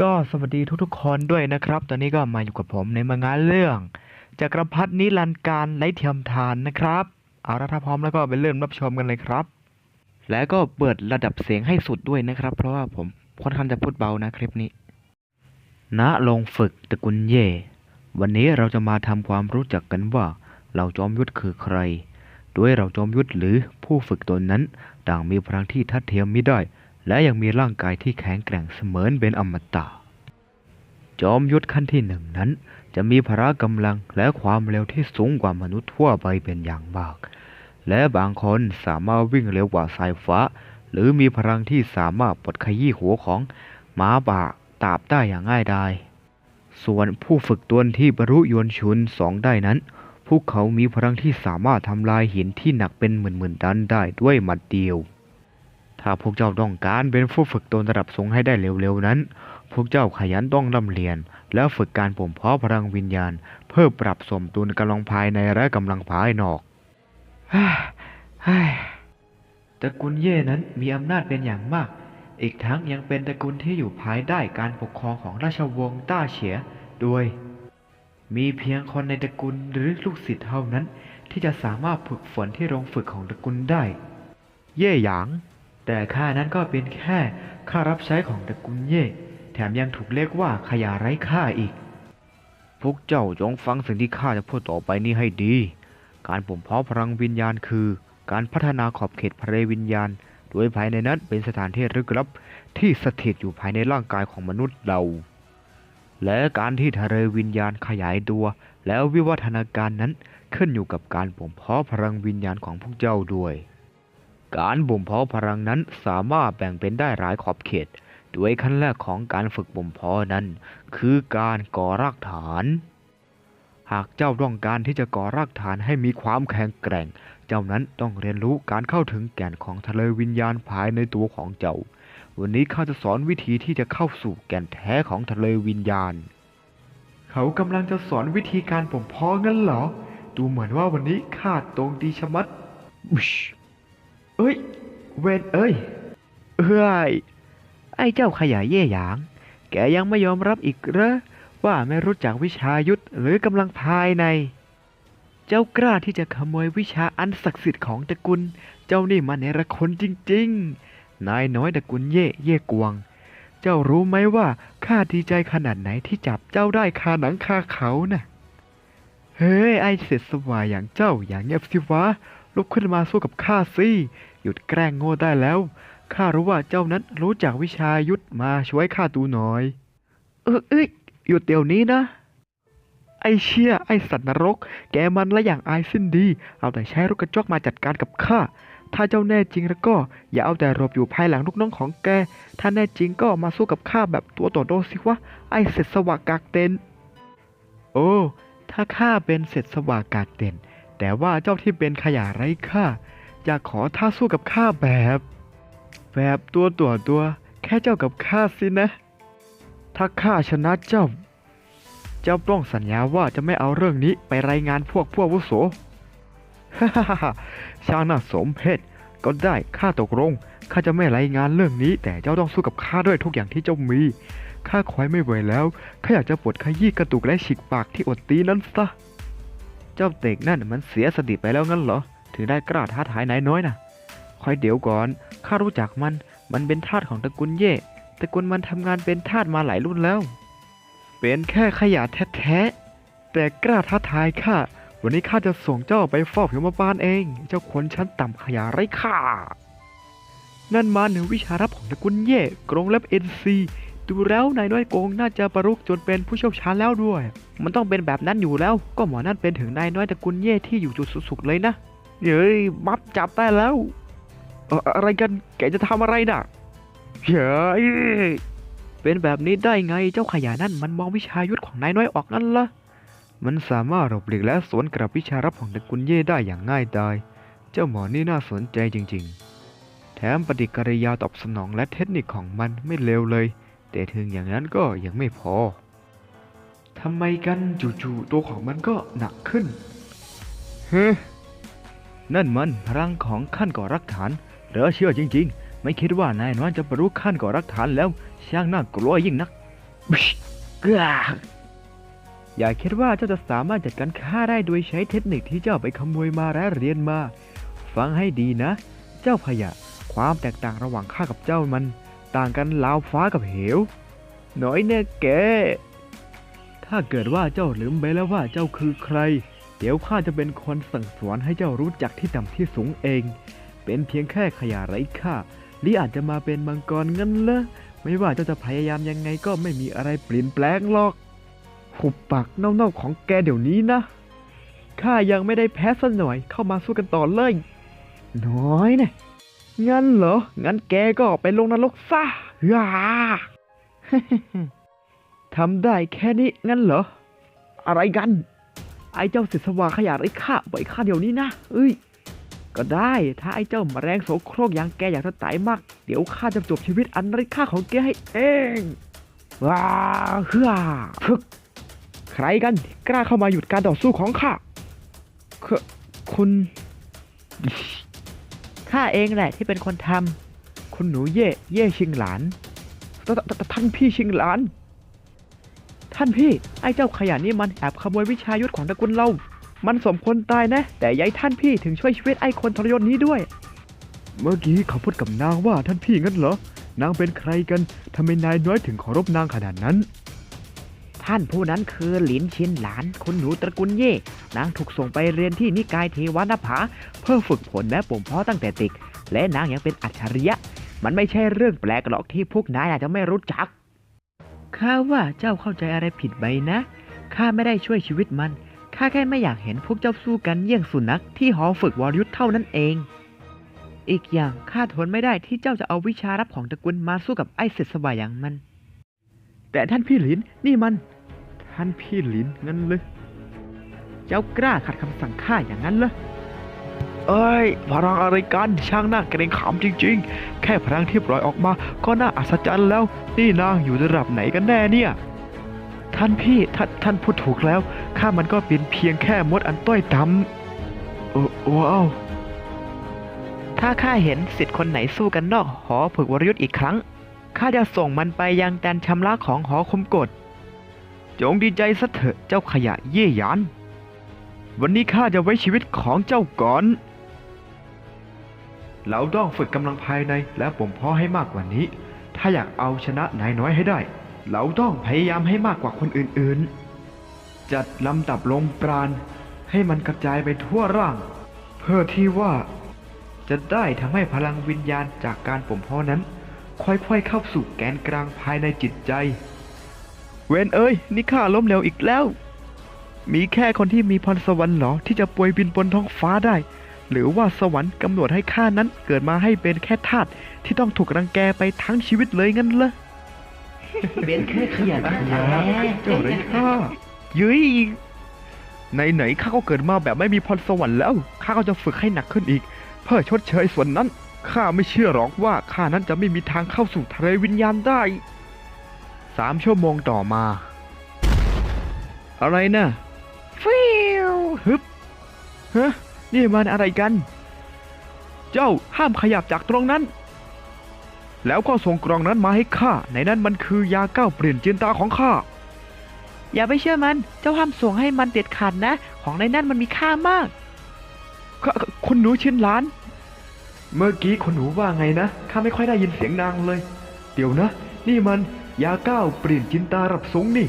ก็สวัสดีทุกๆคนด้วยนะครับ ตอนนี้ก็มาอยู่กับผมในมังงะเรื่องจักรพรรดินิรันดร์การไร้เทียมทานนะครับ เอาละถ้าพร้อมแล้วก็ไปเริ่มรับชมกันเลยครับ แล้วก็เปิดระดับเสียงให้สุดด้วยนะครับ เพราะว่าผมค่อนข้างจะพูดเบานะคลิปนี้ณโรงฝึกตระกุลเย่ วันนี้เราจะมาทำความรู้จักกันว่าเหล่าจอมยุทธคือใคร ด้วยเหล่าจอมยุทธหรือผู้ฝึกตนนั้น ต่างมีพลังที่ทัดเทียมไม่ได้ และยังมีร่างกายที่แข็งแกร่งเสมือนเป็นอมตะ จอมยุทธขั้นที่หนึ่งนั้น จะมีพละกำลังและความเร็วที่สูงกว่ามนุษย์ทั่วไปเป็นอย่างมาก และบางคนสามารถวิ่งเร็วกว่าสายฟ้า หรือมีพลังที่สามารถปลดขยี้หัวของหมาป่าตาบได้อย่างง่ายดายส่วนผู้ฝึกตนที่บรรลุยนชุนสองได้นั้น พวกเขามีพลังที่สามารถทำลายหินที่หนักเป็นหมื่นๆตันได้ด้วยหมัดเดียว ถ้าพวกเจ้าต้องการเป็นผู้ฝึกตนระดับสูงให้ได้เร็วๆนั้น พวกเจ้าขยันต้องร่ำเรียน แล้วฝึกการบ่มเพาะพลังวิญญาณ เพื่อปรับสมดุลกำลังภายในและกำลังภายนอกตระกูลเย่นั้นมีอำนาจเป็นอย่างมาก อีกทั้งยังเป็นตระกูลที่อยู่ภายใต้การปกครองของราชวงศ์ต้าเฉียด้วย มีเพียงคนในตระกูลหรือลูกศิษย์เท่านั้น ที่จะสามารถฝึกฝนที่โรงฝึกของตระกูลได้ เย่หยาง แต่ข้านั้นก็เป็นแค่ข้ารับใช้ของตระกูลเย่แถมยังถูกเรียกว่าขยะไร้ค่าอีก พวกเจ้าจงฟังสิ่งที่ข้าจะพูดต่อไปนี้ให้ดี การบ่มเพาะพลังวิญญาณคือ การพัฒนาขอบเขตพระวิญญาณ โดยภายในนั้นเป็นสถานที่ลึกลับที่สถิตอยู่ภายในร่างกายของมนุษย์เรา และการที่ทะเลวิญญาณขยายตัว แล้ววิวัฒนาการนั้นขึ้นอยู่กับการบ่มเพาะพลังวิญญาณของพวกเจ้าด้วย การบ่มเพาะพลังนั้นสามารถแบ่งเป็นได้หลายขอบเขต โดยขั้นแรกของการฝึกบ่มเพาะนั้น คือการก่อรากฐาน หากเจ้าต้องการที่จะก่อรากฐานให้มีความแข็งแกร่ง เจ้านั้นต้องเรียนรู้การเข้าถึงแก่นของทะเลวิญญาณภายในตัวของเจ้า วันนี้ข้าจะสอนวิธีที่จะเข้าสู่แก่นแท้ของทะเลวิญญาณ เขากำลังจะสอนวิธีการบ่มเพาะงั้นเหรอ ดูเหมือนว่าวันนี้ข้าตรงดีชะมัดอุช เอ้ย เวนเอ้ย เอ้ย ไอ้เจ้าขยะเย่หยาง แกยังไม่ยอมรับอีกเหรอว่าไม่รู้จักวิชายุทธหรือกำลังภายใน เจ้ากล้าที่จะขโมยวิชาอันศักดิ์สิทธิ์ของตระกูล เจ้านี่มันเนรคนจริง ๆ นายน้อยตระกูลเย่เย่กวง เจ้ารู้ไหมว่าข้าดีใจขนาดไหนที่จับเจ้าได้คาหนังคาเขาน่ะ เฮ้ยไอ้เสร็จสวายอย่างเจ้าอย่างเงียบสิวะลุกขึ้นมาสู้กับข้าสิ หยุดแกล้งโง่ได้แล้ว ข้ารู้ว่าเจ้านั้นรู้จักวิชายุทธมาช่วยข้าดูหน่อย เออเอ้ยหยุดเดี๋ยวนี้นะ ไอเชี่ยไอสัตว์นรก แกมันละอย่างอายสิ้นดี เอาแต่ใช้ลูกกระจอกมาจัดการกับข้า ถ้าเจ้าแน่จริงแล้วก็ อย่าเอาแต่หลบอยู่ภายหลังลูกน้องของแก ถ้าแน่จริงก็มาสู้กับข้าแบบตัวต่อตัวสิวะ ไอเสร็จสวากากเต็น โอ้ ถ้าข้าเป็นเสร็จสวากากเต็นแต่ว่าเจ้าที่เป็นขยะไร้ค่า อยากขอท่าสู้กับข้าแบบ แบบตัวต่อตัว แค่เจ้ากับข้าสินะ ถ้าข้าชนะเจ้า เจ้าต้องสัญญาว่าจะไม่เอาเรื่องนี้ไปรายงานพวกผู้อาวุโสฮ่าฮ่าฮ่าช่างน่าสมเพชก็ได้ข้าตกลงข้าจะไม่รายงานเรื่องนี้ แต่เจ้าต้องสู้กับข้าด้วยทุกอย่างที่เจ้ามีข้าคอยไม่ไหวแล้วข้าอยากจะปวดขยี้กระตุกและฉีกปากที่อดตีนั้นซะ เจ้าเด็กนั่นมันเสียสติไปแล้วงั้นเหรอ ถึงได้กล้าท้าทายนายน้อยนะคอยเดี๋ยวก่อน ข้ารู้จักมัน มันเป็นทาสของตระกูลเย่ตระกูลมันทำงานเป็นทาสมาหลายรุ่นแล้ว เป็นแค่ขยะแท้ๆ แต่กล้าท้าทายข้า วันนี้ข้าจะส่งเจ้าไปฟอกผิวมาบาลเอง เจ้าคนชั้นต่ำขยะไร้ค่า นั่นมาหนึ่งวิชารับของตระกูลเย่กรงเล็บเอ็นซีดูแล้วนายน้อยโกงน่าจะประรุกจนเป็นผู้เชี่ยวชาญแล้วด้วย มันต้องเป็นแบบนั้นอยู่แล้ว ก็หมอนั่นเป็นถึงนายน้อยตระกูลเย่ที่อยู่จุดสุดๆเลยนะ เฮ้ยมับจับได้แล้วเอ่ออะไรกันแกจะทำอะไรน่ะเฮ้ยเป็นแบบนี้ได้ไงเจ้าขยะนั่นมันมองวิชายุทธของนายน้อยออกนั่นละมันสามารถหลบหลีกและสวนกลับวิชารับของตระกูลเย่ได้อย่างง่ายดาย เจ้าหมอนี่น่าสนใจจริง ๆ แถมปฏิกิริยาตอบสนองและเทคนิคของมันไม่เลวเลย แต่ถึงอย่างนั้นก็ยังไม่พอทำไมกันจู่ๆตัวของมันก็หนักขึ้นเฮ้ นั่นมันพลังของขั้นก่อรักฐานเหลือเชื่อจริง ๆ ไม่คิดว่านายน้อยจะบรรลุขั้นก่อรักฐานแล้วช่างน่ากลัวยิ่งนักเกลืออย่าคิดว่าเจ้าจะสามารถจัดการข้าได้โดยใช้เทคนิคที่เจ้าไปขโมยมาและเรียนมา ฟังให้ดีนะ เจ้าพยะ ความแตกต่างระหว่างข้ากับเจ้ามัน ต่างกันลาวฟ้ากับเหว น้อยแน่แก ถ้าเกิดว่าเจ้าลืมไปแล้วว่าเจ้าคือใคร เดี๋ยวข้าจะเป็นคนสั่งสอนให้เจ้ารู้จักที่ต่ำที่สูงเอง เป็นเพียงแค่ขยะไร้ค่าหรืออาจจะมาเป็นมังกรงั้นเหรอไม่ว่าเจ้าจะพยายามยังไงก็ไม่มีอะไรเปลี่ยนแปลงหรอกหุบปากเน่าๆของแกเดี๋ยวนี้นะข้ายังไม่ได้แพ้สักหน่อยเข้ามาสู้กันต่อเลย น้อยเนะงั้นเหรอ งั้นแกก็ไปลงนรกซะฮ่าทำได้แค่นี้งั้นเหรอ อะไรกัน ไอ้เจ้าศิษวาขยะไร้ค่าปล่อยข้าเดี๋ยวนี้นะ เอ้ย ก็ได้ ถ้าไอ้เจ้าแมลงโสโครกอย่างแกอยากจะตายมาก เดี๋ยวข้าจะจบชีวิตอันไร้ค่าของแกให้เอง ว้าเฮือพึกใครกันกล้าเข้ามาหยุดการต่อสู้ของข้าคคุณข้าเองแหละที่เป็นคนทำคุณหนูเย่เย่ชิงหลานท่านพี่ชิงหลาน ท่านพี่ ไอ้เจ้าขยะนี่มันแอบขโมยวิชายุทธของตระกูลเรา มันสมควรตายนะ แต่ยายท่านพี่ถึงช่วยชีวิตไอ้คนทรยศนี้ด้วย เมื่อกี้เขาพูดกับนางว่าท่านพี่งั้นเหรอ นางเป็นใครกัน ทำไมนายน้อยถึงเคารพนางขนาดนั้น ท่านผู้นั้นคือหลินชินหลานคุณหนูตระกูลเย่ นางถูกส่งไปเรียนที่นิกายเทวานภาเพื่อฝึกฝนและบ่มเพาะตั้งแต่เด็ก และนางยังเป็นอัจฉริยะ มันไม่ใช่เรื่องแปลกหรอกที่พวกนายอาจจะไม่รู้จัก ข้าว่าเจ้าเข้าใจอะไรผิดไปนะ ข้าไม่ได้ช่วยชีวิตมัน ข้าแค่ไม่อยากเห็นพวกเจ้าสู้กันเยี่ยงสุนัขที่หอฝึกวรยุทธ์เท่านั้นเอง อีกอย่างข้าทนไม่ได้ที่เจ้าจะเอาวิชารับของตระกูลมาสู้กับไอ้เสร็จสบายอย่างมัน แต่ท่านพี่หลินนี่มัน ท่านพี่หลินงั้นเลย เจ้ากล้าขัดคำสั่งข้าอย่างนั้นเหรอ เอ้ยพลังอะไรกันช่างน่าเกรงขามจริง ๆ แค่พลังที่ปล่อยออกมาก็น่าอัศจรรย์แล้ว นี่นางอยู่ระดับไหนกันแน่เนี่ย ท่านพี่ท่านท่านพูดถูกแล้ว ข้ามันก็เป็นเพียงแค่มดอันต้อยต่ำโอ้ว้าวถ้าข้าเห็นสิทธิ์คนไหนสู้กันนอกหอฝึกวรยุทธ์อีกครั้งข้าจะส่งมันไปยังแดนชำระของหอคมกฎจงดีใจซะเถอะเจ้าขยะเย่ยาน วันนี้ข้าจะไว้ชีวิตของเจ้าก่อน เราต้องฝึกกำลังภายในและบ่มเพาะให้มากกว่านี้ ถ้าอยากเอาชนะนายน้อยให้ได้ เราต้องพยายามให้มากกว่าคนอื่นๆ จัดลำดับลมปราณให้มันกระจายไปทั่วร่าง เพื่อที่ว่า จะได้ทำให้พลังวิญญาณจากการบ่มเพาะนั้น ค่อยๆเข้าสู่แกนกลางภายในจิตใจ เวนเอ้ย นี่ข้าล้มเหลวอีกแล้ว มีแค่คนที่มีพรสวรรค์เหรอที่จะป่วยบินบนท้องฟ้าได้ หรือว่าสวรรค์กำหนดให้ข้านั้นเกิดมาให้เป็นแค่ทาสที่ต้องถูกรังแกไปทั้งชีวิตเลยงั้นเหรอเป็นแค่ขยะแท้เจ้าไรข้ายุ้ยไหนๆข้าก็เกิดมาแบบไม่มีพรสวรรค์แล้วข้าก็จะฝึกให้หนักขึ้นอีก เพื่อชดเชยส่วนนั้นข้าไม่เชื่อหรอกว่าข้านั้นจะไม่มีทางเข้าสู่ทะเลวิญญาณได้สามชั่วโมงต่อมา อะไรนะฟิวฮึบฮะ นี่มันอะไรกัน เจ้าห้ามขยับจากตรงนั้น แล้วก็ส่งกล่องนั้นมาให้ข้า ในนั้นมันคือยาก้าวเปลี่ยนจินตาของข้า อย่าไปเชื่อมัน เจ้าห้ามส่งให้มันเด็ดขาดนะ ของในนั้นมันมีค่ามากคุณหนูชินหลาน เมื่อกี้คุณหนูว่าไงนะ ข้าไม่ค่อยได้ยินเสียงนางเลย เดี๋ยวนะ นี่มันยาก้าวเปลี่ยนจินตารับสูงนี่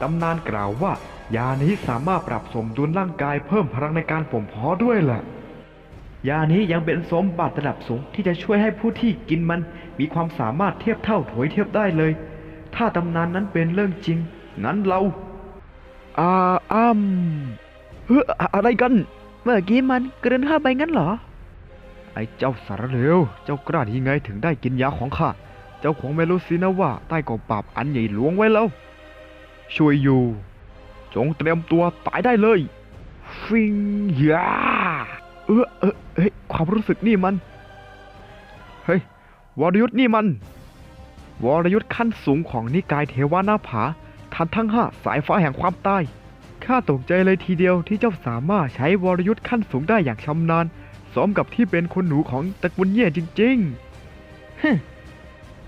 ตำนานกล่าวว่า ยานี้สามารถปรับสมดุลร่างกายเพิ่มพลังในการผมเพาะด้วยแหละ ยานี้ยังเป็นสมบัติระดับสูงที่จะช่วยให้ผู้ที่กินมันมีความสามารถเทียบเท่าโถยเทียบได้เลย ถ้าตำนานนั้นเป็นเรื่องจริง งั้นเราอาอ้ำเฮ้ออะอะไรกัน เมื่อกี้มันเกินข้าไปงั้นเหรอ ไอ้เจ้าสารเลว เจ้ากล้าที่ไงถึงได้กินยาของข้า เจ้าคงไม่รู้สินะว่าใต้กองปราบอันใหญ่หลวงไว้แล้ว ช่วยอยู่ จงเตรียมตัวตายได้เลย ฟิงยาเออเออเฮ้ยความรู้สึกนี่มัน เฮ้ย วรยุทธ์นี่มัน วรยุทธ์ขั้นสูงของนิกายเทวานาผาทันทั้งห้าสายฟ้าแห่งความตายข้าตกใจเลยทีเดียวที่เจ้าสามารถใช้วรยุทธ์ขั้นสูงได้อย่างชำนาญ สมกับที่เป็นคนหนูของตระกูลเย่จริงๆฮึ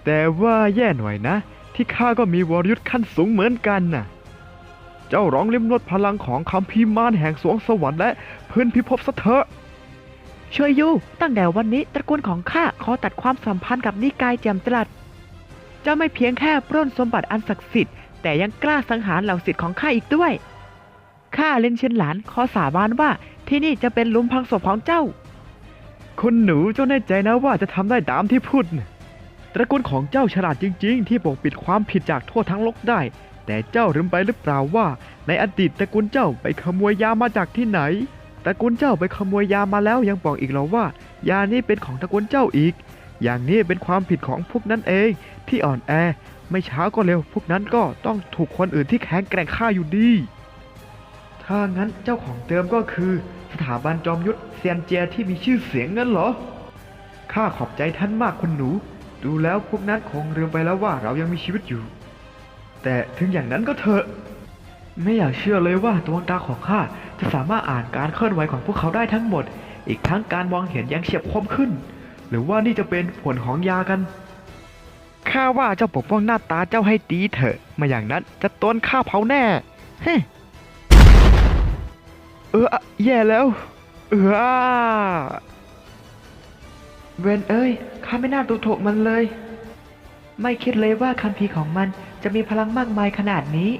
แต่ว่าแย่หน่อยนะทที่ข้าก็มีวรยุทธ์ขั้นสูงเหมือนกันน่ะ เจ้าร้องลิ้มรสพลังของคำพีร์มารแห่งสวงสวรรค์และพื้นพิภพซะเถอะช่วยยูตั้งแต่วันนี้ตระกูลของข้าขอตัดความสัมพันธ์กับนิกายแจ่มจลัด เจ้าไม่เพียงแค่ปล้นสมบัติอันศักดิ์สิทธิ์แต่ยังกล้าสังหารเหล่าสิทธิ์ของข้าอีกด้วย ข้าเลนเชนหลานขอสาบานว่าที่นี่จะเป็นหลุมพังศพของเจ้า คุณหนูเจ้าแน่ใจนะว่าจะทำได้ตามที่พูดน่ะตระกูลของเจ้าฉลาดจริง ๆ ที่ปกปิดความผิดจากโทษทั้งโลกได้ แต่เจ้าลืมไปหรือเปล่าว่า ในอดีตตระกูลเจ้าไปขโมยยามาจากที่ไหน ตระกูลเจ้าไปขโมยยามาแล้วยังบอกอีกเหรอว่า ยานี้เป็นของตระกูลเจ้าอีก อย่างนี้เป็นความผิดของพวกนั้นเองที่อ่อนแอ ไม่ช้าก็เร็วพวกนั้นก็ต้องถูกคนอื่นที่แข็งแกร่งฆ่าอยู่ดี ถ้างั้นเจ้าของเดิมก็คือ สถาบันจอมยุทธเซียนเจียที่มีชื่อเสียงงั้นเหรอ ข้าขอบใจท่านมากคุณหนู ดูแล้วพวกนั้นคงลืมไปแล้วว่าเรายังมีชีวิตอยู่ แต่ถึงอย่างนั้นก็เถอะ ไม่อยากเชื่อเลยว่าดวงตาของข้าจะสามารถอ่านการเคลื่อนไหวของพวกเขาได้ทั้งหมด อีกทั้งการมองเห็นยังเฉียบคมขึ้น หรือว่านี่จะเป็นผลของยากันข้าว่าเจ้าปกป้องหน้าตาเจ้าให้ดีเถอะมาอย่างนั้นจะโดนข้าเผาแน่เฮ้เออแย่แล้ว เออเวนเอ้ยข้าไม่น่าดูถูกมันเลย ไม่คิดเลยว่าคัมภีร์ของมัน จะมีพลังมากมายขนาดนี้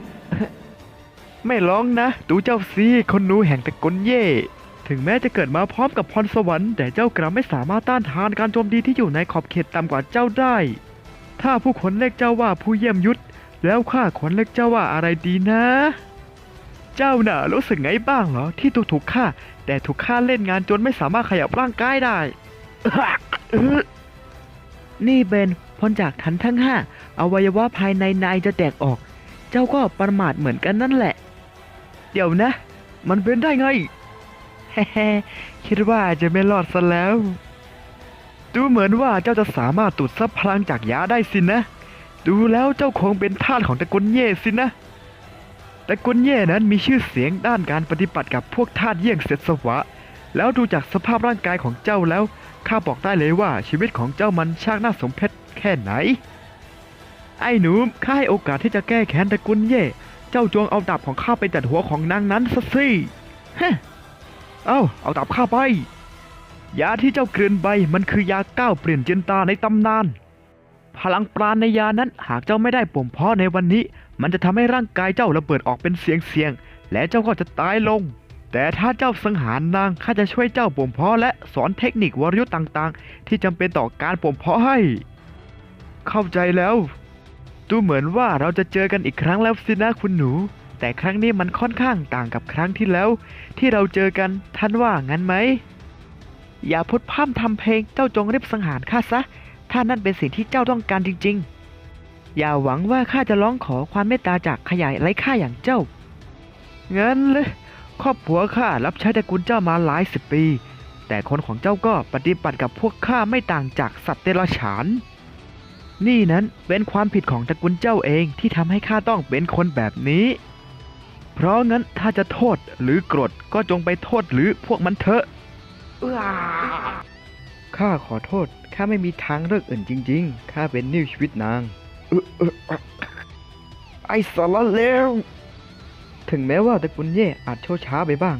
ไม่ร้องนะ ดูเจ้าสิคนหนูแห่งตระกูลเย่ ถึงแม้จะเกิดมาพร้อมกับพรสวรรค์แต่เจ้ากลับไม่สามารถต้านทานการโจมตีที่อยู่ในขอบเขตต่ำกว่าเจ้าได้ ถ้าผู้คนเรียกเจ้าว่าผู้เยี่ยมยุทธแล้วข้าควรเรียกเจ้าว่าอะไรดีนะ เจ้าน่ะรู้สึกไงบ้างเหรอที่ถูกถูกฆ่า แต่ถูกฆ่าเล่นงานจนไม่สามารถขยับร่างกายได้ นี่เบน พ้นจากทันทั้งห้าอวัยวะภายในนายจะแตกออก เจ้าก็ประมาทเหมือนกันนั่นแหละ เดี๋ยวนะ มันเป็นได้ไงแฮ่คิดว่าจะไม่รอดซะแล้ว ดูเหมือนว่าเจ้าจะสามารถตูดซับพลังจากยาได้สินะ ดูแล้วเจ้าคงเป็นทาสของตระกูลเย่สินะตระกูลเย่นั้นมีชื่อเสียงด้านการปฏิบัติกับพวกทาสเยี่ยงเสร็จสวะ แล้วดูจากสภาพร่างกายของเจ้าแล้วข้าบอกได้เลยว่าชีวิตของเจ้ามันช่างน่าสมเพช แค่ไหน ไอ้หนูข้าให้โอกาสที่จะแก้แค้นตระกูลเย่ เจ้าจวงเอาดาบของข้าไปตัดหัวของนางนั้นซะสิเฮะเอ้า เอาดาบข้าไป ยาที่เจ้ากลืนไปมันคือยาก้าวเปลี่ยนจินตาในตำนาน พลังปราณในยานั้นหากเจ้าไม่ได้ป่มเพาะในวันนี้ มันจะทำให้ร่างกายเจ้าระเบิดออกเป็นเสียงเสียง และเจ้าก็จะตายลงแต่ถ้าเจ้าสังหารนางข้าจะช่วยเจ้าป่มเพาะและสอนเทคนิควรยุทธ์ต่างๆ ที่จำเป็นต่อการป่มเพาะให้ เข้าใจแล้ว ดูเหมือนว่าเราจะเจอกันอีกครั้งแล้วสินะคุณหนู แต่ครั้งนี้มันค่อนข้างต่างกับครั้งที่แล้ว ที่เราเจอกันท่านว่างั้นไหม อย่าพูดพร่ำทำเพลงเจ้าจงรีบสังหารข้าซะ ถ้านั่นเป็นสิ่งที่เจ้าต้องการจริง ๆ อย่าหวังว่าข้าจะร้องขอความเมตตาจากขยายไร้ค่าอย่างเจ้า งั้นเลยครอบครัวข้ารับใช้ตระกูลเจ้ามาหลายสิบปี แต่คนของเจ้าก็ปฏิบัติกับพวกข้าไม่ต่างจากสัตว์เดรัจฉาน นี่นั้นเป็นความผิดของตระกูลเจ้าเองที่ทำให้ข้าต้องเป็นคนแบบนี้ เพราะงั้นถ้าจะโทษหรือโกรธก็จงไปโทษหรือพวกมันเถอะข้าขอโทษข้าไม่มีทางเลือกอื่นจริง ๆข้าเป็นนิ้วชีวิตนางเออเออเออไอสารเลวถึงแม้ว่าตระกูลเย่อาจโชว์ช้าไปบ้าง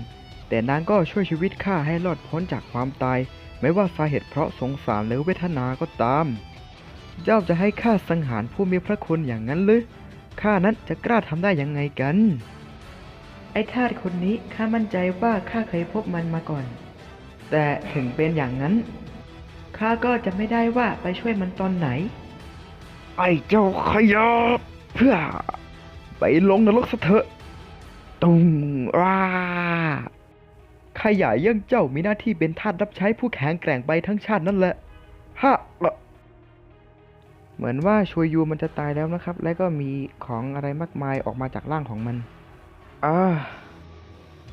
แต่นางก็ช่วยชีวิตข้าให้รอดพ้นจากความตาย ไม่ว่าสาเหตุเพราะสงสารหรือเวทนาก็ตาม เจ้าจะให้ข้าสังหารผู้มีพระคุณอย่างนั้นหรือข้านั้นจะกล้าทำได้ยังไงกัน ไอ้ทาสคนนี้ข้ามั่นใจว่าข้าเคยพบมันมาก่อน แต่ถึงเป็นอย่างนั้นข้าก็จะไม่ได้ว่าไปช่วยมันตอนไหน ไอ้เจ้าขยะเพื่อ ไปลงนรกซะเถอะตุงว้าขยะเยี่ยงเจ้ามีหน้าที่เป็นทาสรับใช้ผู้แข็งแกร่งไปทั้งชาตินั่นแหละฮะ เหมือนว่าชวยยูมันจะตายแล้วนะครับ และก็มีของอะไรมากมายออกมาจากร่างของมันอ่า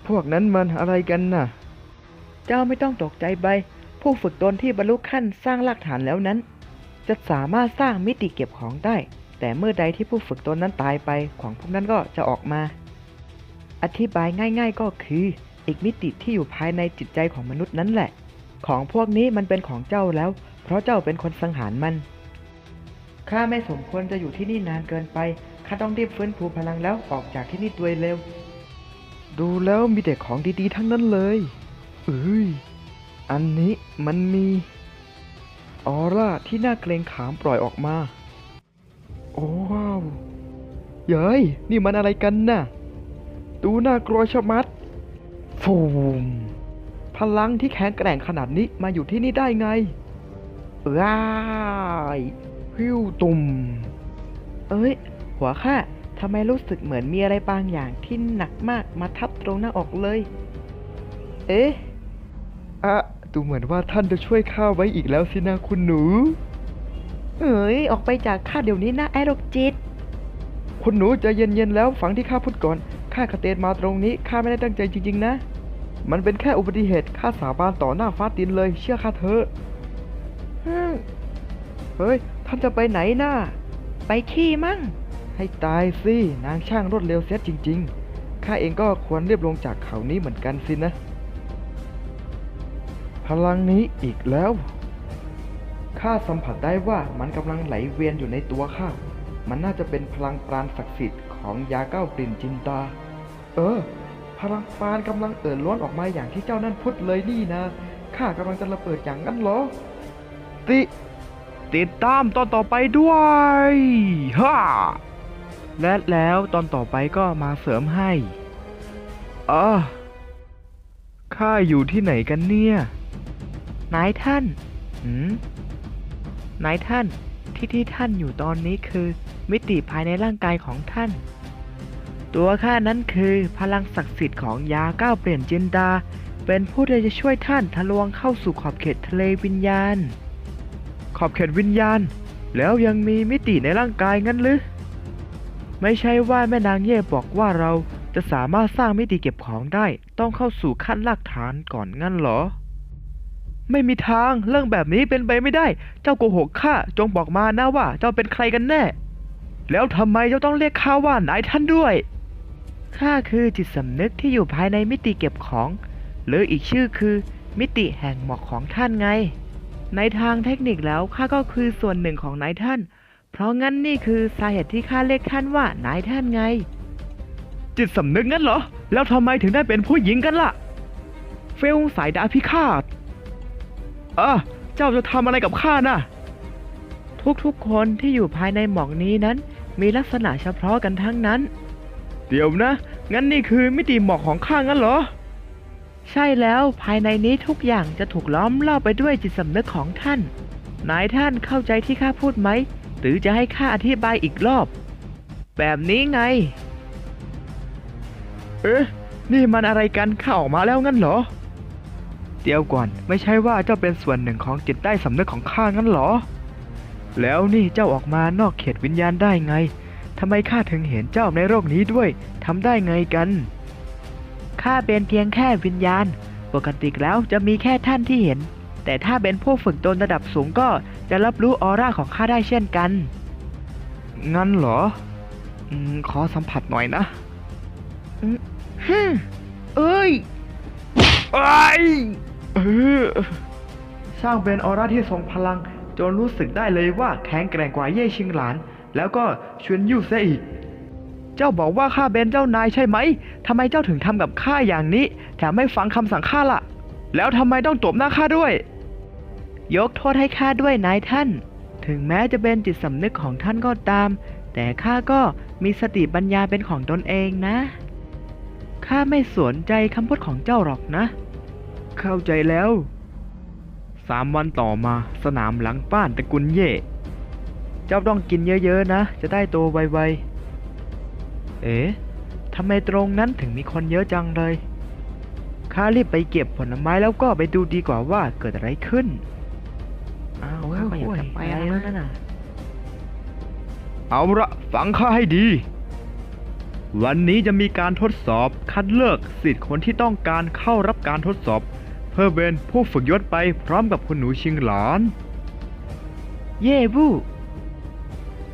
พวกนั้นมันอะไรกันน่ะ เจ้าไม่ต้องตกใจไป ผู้ฝึกตนที่บรรลุขั้นสร้างรากฐานแล้วนั้น จะสามารถสร้างมิติเก็บของได้ แต่เมื่อใดที่ผู้ฝึกตนนั้นตายไป ของพวกนั้นก็จะออกมา อธิบายง่าย ๆก็คือ อีกมิติที่อยู่ภายในจิตใจของมนุษย์นั้นแหละ ของพวกนี้มันเป็นของเจ้าแล้ว เพราะเจ้าเป็นคนสังหารมัน ข้าไม่สมควรจะอยู่ที่นี่นานเกินไป ข้าต้องรีบฟื้นฟูพลังแล้วออกจากที่นี่โดยเร็ว ดูแล้วมีแต่ของดีๆ ทั้งนั้นเลยเอ้ย อันนี้มันมีออร่าที่น่าเกรงขามปล่อยออกมา โอ้ว้าวเย้ย นี่มันอะไรกันน่ะ ดูน่ากลัวชะมัดฟูมพลังที่แข็งแกร่งขนาดนี้มาอยู่ที่นี่ได้ไงว้าย พิวตุ่ม เอ้ย หัวข้าทำไมรู้สึกเหมือนมีอะไรบางอย่างที่หนักมากมาทับตรงหน้าอกเลย เอ๊ะอะดูเหมือนว่าท่านจะช่วยข้าไว้อีกแล้วสินะคุณหนู เอ้ย ออกไปจากข้าเดี๋ยวนี้นะไอ้โรคจิต คุณหนูใจะเย็นๆแล้วฟังที่ข้าพูดก่อน ข้ากระเตนมาตรงนี้ข้าไม่ได้ตั้งใจจริงๆนะ มันเป็นแค่อุบัติเหตุข้าสาบานต่อหน้าฟ้าดินเลย เชื่อข้าเถอะฮึ่มเฮ้ย ท่านจะไปไหนน่ะไปขี้มั่ง ให้ตายสิ นางช่างรวดเร็วเสียจริง ๆ ข้าเองก็ควรเรียบลงจากเขานี้เหมือนกันสินะ พลังนี้อีกแล้ว ข้าสัมผัสได้ว่ามันกำลังไหลเวียนอยู่ในตัวข้า มันน่าจะเป็นพลังปราณศักดิ์สิทธิ์ของยาเก้ากลิ่นจินตา เออ พลังปราณกำลังเอ่อล้วนออกมาอย่างที่เจ้านั่นพูดเลยนี่นะ ข้ากำลังจะระเบิดอย่างนั้นเหรอ ติ ติดตามตอนต่อไปด้วยฮ่าและแล้วตอนต่อไปก็มาเสริมให้อ่าข้าอยู่ที่ไหนกันเนี่ยนายท่านหืมนายท่านที่ที่ท่านอยู่ตอนนี้คือ มิติภายในร่างกายของท่าน ตัวข้านั้นคือพลังศักดิ์สิทธิ์ของยาก้าวเปลี่ยนจินดา เป็นผู้ที่จะช่วยท่านทะลวงเข้าสู่ขอบเขตทะเลวิญญาณ ขอบเขตวิญญาณ แล้วยังมีมิติในร่างกายงั้นหรือ ไม่ใช่ว่าแม่นางเย่บอกว่าเราจะสามารถสร้างมิติเก็บของได้ต้องเข้าสู่ขั้นรากฐานก่อนงั้นเหรอ ไม่มีทางเรื่องแบบนี้เป็นไปไม่ได้ เจ้าโกหกข้าจงบอกมานะว่า เจ้าเป็นใครกันแน่ แล้วทำไมเจ้าต้องเรียกข้าว่านายท่านด้วยข้าคือจิตสำนึกที่อยู่ภายในมิติเก็บของ หรืออีกชื่อคือมิติแห่งหมอกของท่านไง ในทางเทคนิคแล้วข้าก็คือส่วนหนึ่งของนายท่าน เพราะงั้นนี่คือสาเหตุที่ข้าเรียกท่านว่านายท่านไง จิตสำนึกงั้นเหรอ แล้วทำไมถึงได้เป็นผู้หญิงกันล่ะ เฟลสายดาพิฆาตอะเจ้าจะทำอะไรกับข้าน่ะทุกๆคนที่อยู่ภายในหมอกนี้นั้น มีลักษณะเฉพาะกันทั้งนั้น เดี๋ยวนะ งั้นนี่คือมิติหมอกของข้างั้นเหรอ ใช่แล้วภายในนี้ทุกอย่างจะถูกล้อมรอบไปด้วยจิตสำนึกของท่าน นายท่านเข้าใจที่ข้าพูดไหม หรือจะให้ข้าอธิบายอีกรอบ แบบนี้ไง เอ๊ะนี่มันอะไรกันข้าออกมาแล้วงั้นเหรอ เดี๋ยวก่อนไม่ใช่ว่าเจ้าเป็นส่วนหนึ่งของจิตใต้สำนึกของข้างั้นเหรอ แล้วนี่เจ้าออกมานอกเขตวิญญาณได้ไงทำไมข้าถึงเห็นเจ้าในโลกนี้ด้วยทำได้ไงกัน ข้าเป็นเพียงแค่วิญญาณ ปกติแล้วจะมีแค่ท่านที่เห็น แต่ถ้าเป็นผู้ฝึกตนระดับสูงก็จะรับรู้ออร่าของข้าได้เช่นกัน งั้นเหรออืมขอสัมผัสหน่อยนะฮึมเอ้ยไอ้ยเออช่างเป็นออร่าที่ทรงพลังจนรู้สึกได้เลยว่าแข็งแกร่งกว่าเย่ชิงหลาน แล้วก็ชวนยู่เสียอีก เจ้าบอกว่าข้าเป็นเจ้านายใช่ไหม ทำไมเจ้าถึงทำกับข้าอย่างนี้ แถมไม่ฟังคำสั่งข้าล่ะ แล้วทำไมต้องตบหน้าข้าด้วย ยกโทษให้ข้าด้วยนายท่าน ถึงแม้จะเป็นจิตสำนึกของท่านก็ตาม แต่ข้าก็มีสติปัญญาเป็นของตนเองนะ ข้าไม่สนใจคำพูดของเจ้าหรอกนะ เข้าใจแล้ว สามวันต่อมาสนามหลังบ้านตระกุลเย่ เจ้าต้องกินเยอะๆนะ จะได้โตไวๆ เอ๊ะทำไมตรงนั้นถึงมีคนเยอะจังเลยข้ารีบไปเก็บผลไม้แล้วก็ไปดูดีกว่าว่าเกิดอะไรขึ้น อ้าวข้าก็อยากจะไปแล้วนั่นน่ะ เอาละฟังข้าให้ดี วันนี้จะมีการทดสอบคัดเลือกสิทธิ์คนที่ต้องการเข้ารับการทดสอบ เพื่อเป็นผู้ฝึกยศไปพร้อมกับคุณหนูชิงหลาน เย่บู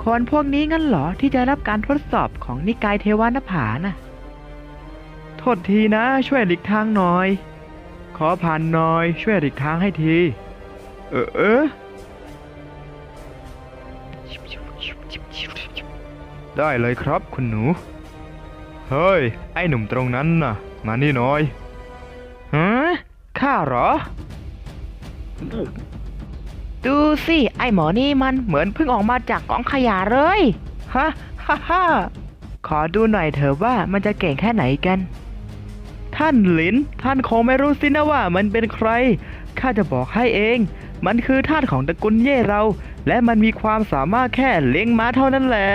คนพวกนี้งั้นเหรอที่จะรับการทดสอบของนิกายเทวานภาน่ะโทษทีนะ ช่วยหลีกทางหน่อย ขอผ่านหน่อย ช่วยหลีกทางให้ที เออเออได้เลยครับคุณหนู เฮ้ย ไอ้หนุ่มตรงนั้นน่ะ มานี่หน่อยฮะข้าเหรอ ดูสิ ไอหมอนี่มันเหมือนเพิ่งออกมาจากกองขยะเลยฮะฮ่าฮ่าขอดูหน่อยเถอะว่ามันจะเก่งแค่ไหนกัน ท่านหลิน ท่านคงไม่รู้สินะว่ามันเป็นใคร ข้าจะบอกให้เอง มันคือท่านของตระกูลเย่เรา และมันมีความสามารถแค่เลี้ยงม้าเท่านั้นแหละ